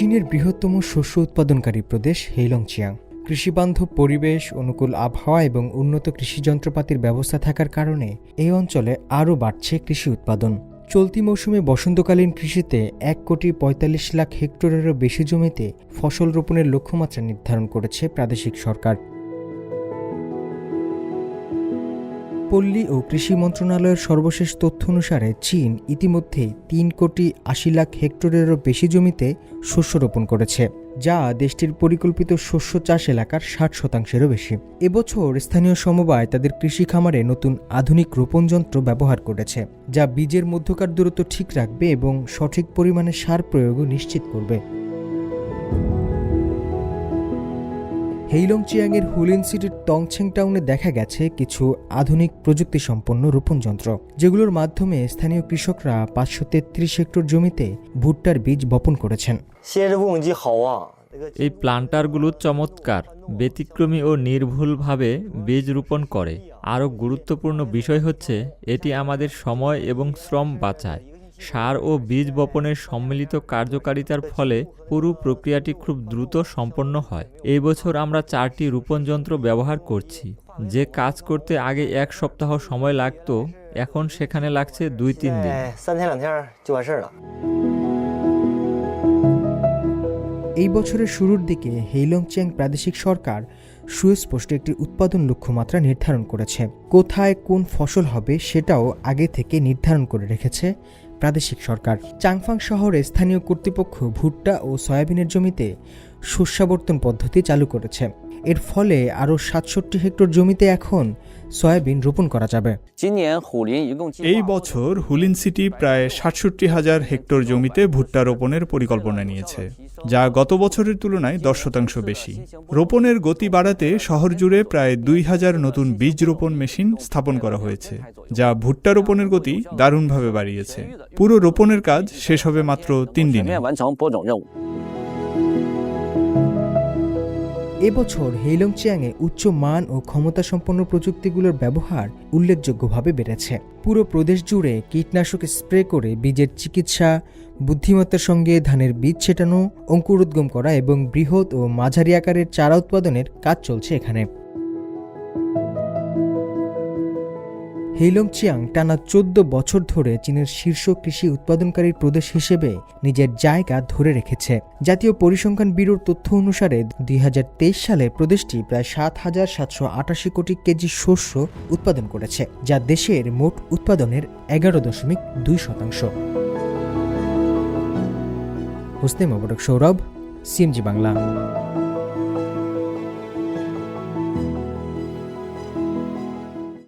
চীনের বৃহত্তম শস্য উৎপাদনকারী প্রদেশ হেইলংচিয়াং। কৃষিবান্ধব পরিবেশ, অনুকূল আবহাওয়া এবং উন্নত কৃষি যন্ত্রপাতির ব্যবস্থা থাকার কারণে এই অঞ্চলে আরও বাড়ছে কৃষি উৎপাদন। চলতি মৌসুমে বসন্তকালীন কৃষিতে এক কোটি পঁয়তাল্লিশ লাখ হেক্টরেরও বেশি জমিতে ফসল রোপণের লক্ষ্যমাত্রা নির্ধারণ করেছে প্রাদেশিক সরকার। পল্লী ও কৃষি মন্ত্রণালয়ের সর্বশেষ তথ্য অনুসারে চীন ইতিমধ্যে তিন কোটি আশি লাখ হেক্টরেরও বেশি জমিতে শস্য রোপণ করেছে, যা দেশটির পরিকল্পিত শস্য চাষ এলাকার ষাট শতাংশেরও বেশি। এবছর স্থানীয় সমবায় তাদের কৃষি খামারে নতুন আধুনিক রোপণ যন্ত্র ব্যবহার করেছে, যা বীজের মধ্যকার দূরত্ব ঠিক রাখবে এবং সঠিক পরিমাণে সার প্রয়োগও নিশ্চিত করবে। হেইলং চিয়াংয়ের হুলিন সিটির টংছেং টাউনে দেখা গেছে কিছু আধুনিক প্রযুক্তি সম্পন্ন রোপণ যন্ত্র যেগুলোর মাধ্যমে স্থানীয় কৃষকরা পাঁচশো তেত্রিশ হেক্টর জমিতে ভুট্টার বীজ বপন করেছেন। এই প্লান্টারগুলো চমৎকার, ব্যতিক্রমী ও নির্ভুলভাবে বীজ রোপণ করে। আরও গুরুত্বপূর্ণ বিষয় হচ্ছে, এটি আমাদের সময় এবং শ্রম বাঁচায়। সার ও বীজ বপনের সম্মিলিত কার্যকারিতার ফলে পুরো প্রক্রিয়াটি খুব দ্রুত সম্পন্ন হয়। এই বছর আমরা চারটি রোপণ যন্ত্র ব্যবহার করছি। যে কাজ করতে আগে এক সপ্তাহ সময় লাগত এখন সেখানে লাগছে দুই তিন দিন। এই বছরের শুরুর দিকে হেইলংচ্যাং প্রাদেশিক সরকার সুস্পষ্ট একটি উৎপাদন লক্ষ্যমাত্রা নির্ধারণ করেছে। কোথায় কোন ফসল হবে সেটাও আগে থেকে নির্ধারণ করে রেখেছে প্রাদেশিক সরকার। চাংফাং শহরে স্থানীয় কর্তৃপক্ষ ভুট্টা ও সয়াবিনের জমিতে শস্যাবর্তন পদ্ধতি চালু করেছে। এর ফলে আরও সাতষট্টি হেক্টর জমিতে এখন সয়াবিন রোপণ করা যাবে। এই বছর হুলিন সিটি প্রায় সাতষট্টি হাজার হেক্টর জমিতে ভুট্টা রোপণের পরিকল্পনা নিয়েছে যা গত বছরের তুলনায় দশ শতাংশ বেশি। রোপণের গতি বাড়াতে শহর জুড়ে প্রায় দুই হাজার নতুন বীজ রোপণ মেশিন স্থাপন করা হয়েছে যা ভুট্টা রোপণের গতি দারুণভাবে বাড়িয়েছে। পুরো রোপণের কাজ শেষ হবে মাত্র তিন দিনে। এবছর হেইলং চিয়াংয়ে উচ্চ মান ও ক্ষমতাসম্পন্ন প্রযুক্তিগুলোর ব্যবহার উল্লেখযোগ্যভাবে বেড়েছে। পুরো প্রদেশ জুড়ে কীটনাশক স্প্রে করে বীজের চিকিৎসা, বুদ্ধিমত্তার সঙ্গে ধানের বীজ ছেটানো, অঙ্কুরোদ্গম করা এবং বৃহৎ ও মাঝারি আকারের চারা উৎপাদনের কাজ চলছে এখানে। হেইলংচিয়াং টানা চোদ্দ বছর ধরে চীনের শীর্ষ কৃষি উৎপাদনকারী প্রদেশ হিসেবে নিজের জায়গা ধরে রেখেছে। জাতীয় পরিসংখ্যান ব্যুরোর তথ্য অনুসারে দুই হাজার তেইশ সালে প্রদেশটি প্রায় সাত হাজার সাতশো আটাশি কোটি কেজি শস্য উৎপাদন করেছে, যা দেশের মোট উৎপাদনের এগারো দশমিক দুই শতাংশ। হোসনে মোবারক সৌরভ, সিএমজি বাংলা।